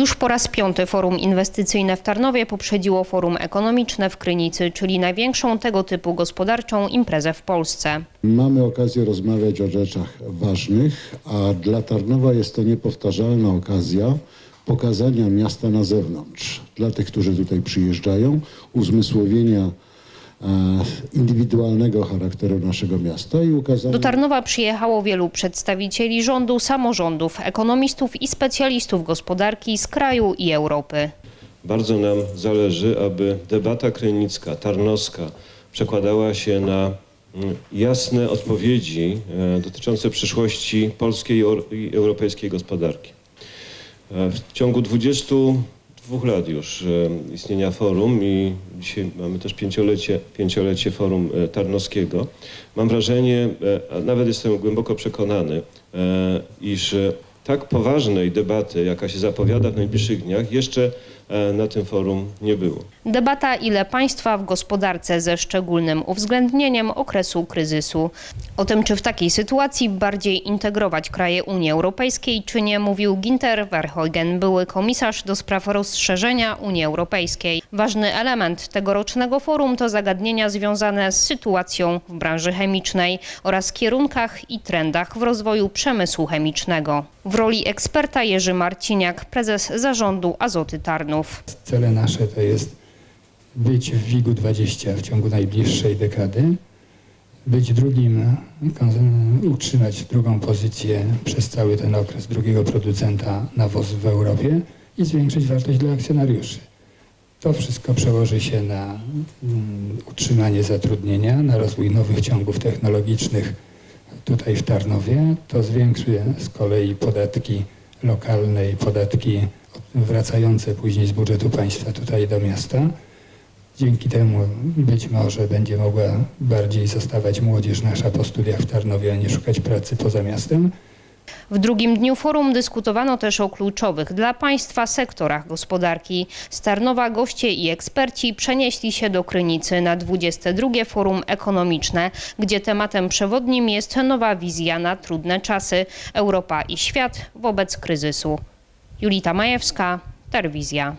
Już po raz piąty forum inwestycyjne w Tarnowie poprzedziło forum ekonomiczne w Krynicy, czyli największą tego typu gospodarczą imprezę w Polsce. Mamy okazję rozmawiać o rzeczach ważnych, a dla Tarnowa jest to niepowtarzalna okazja pokazania miasta na zewnątrz. Dla tych, którzy tutaj przyjeżdżają, uzmysłowienia indywidualnego charakteru naszego miasta i ukazania... Do Tarnowa przyjechało wielu przedstawicieli rządu, samorządów, ekonomistów i specjalistów gospodarki z kraju i Europy. Bardzo nam zależy, aby debata krynicka, tarnowska przekładała się na mm, jasne odpowiedzi e, dotyczące przyszłości polskiej i euro- i europejskiej gospodarki. E, W ciągu 22 lat już e, istnienia forum i dzisiaj mamy też pięciolecie, pięciolecie forum e, tarnowskiego, mam wrażenie, e, a nawet jestem głęboko przekonany, iż tak poważnej debaty, jaka się zapowiada w najbliższych dniach, jeszcze na tym forum nie było. Debata ile państwa w gospodarce ze szczególnym uwzględnieniem okresu kryzysu. O tym, czy w takiej sytuacji bardziej integrować kraje Unii Europejskiej, czy nie, mówił Ginter Verheugen, były komisarz do spraw rozszerzenia Unii Europejskiej. Ważny element tegorocznego forum to zagadnienia związane z sytuacją w branży chemicznej oraz kierunkach i trendach w rozwoju przemysłu chemicznego. W roli eksperta Jerzy Marciniak, prezes zarządu Azoty Tarnów. Cele nasze to jest być w WIG-u 20 w ciągu najbliższej dekady, być drugim, utrzymać drugą pozycję przez cały ten okres drugiego producenta nawozów w Europie i zwiększyć wartość dla akcjonariuszy. To wszystko przełoży się na mm, utrzymanie zatrudnienia, na rozwój nowych ciągów technologicznych tutaj w Tarnowie. To zwiększy z kolei podatki lokalne i podatki wracające później z budżetu państwa tutaj do miasta. Dzięki temu być może będzie mogła bardziej zostawać młodzież nasza po studiach w Tarnowie, a nie szukać pracy poza miastem. W drugim dniu forum dyskutowano też o kluczowych dla państwa sektorach gospodarki. Z Tarnowa goście i eksperci przenieśli się do Krynicy na 22 forum ekonomiczne, gdzie tematem przewodnim jest nowa wizja na trudne czasy Europa i świat wobec kryzysu. Julita Majewska, Terwizja.